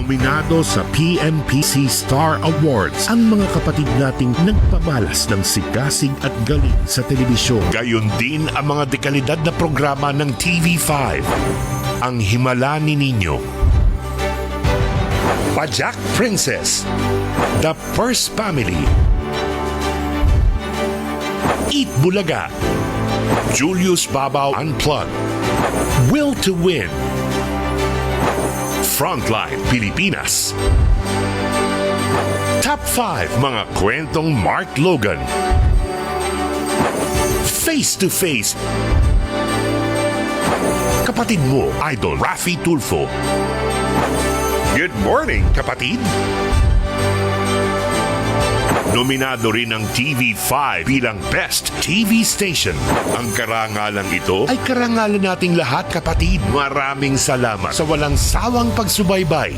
Nominado sa PMPC Star Awards ang mga kapatid nating nagpamalas ng sigasig at galing sa telebisyon. Gayon din ang mga dekalidad na programa ng TV5. Ang Himala ni Nino. Pajak Princess. The First Family. Eat Bulaga. Julius Babaw Unplugged. Will to Win. Frontline Pilipinas. Top 5 mga kwentong Mark Logan. Face to Face. Kapatid mo, Idol Rafi Tulfo. Good morning, kapatid! Nominado rin ng TV5 bilang Best TV Station. Ang karangalan ito ay karangalan nating lahat kapatid. Maraming salamat sa walang sawang pagsubaybay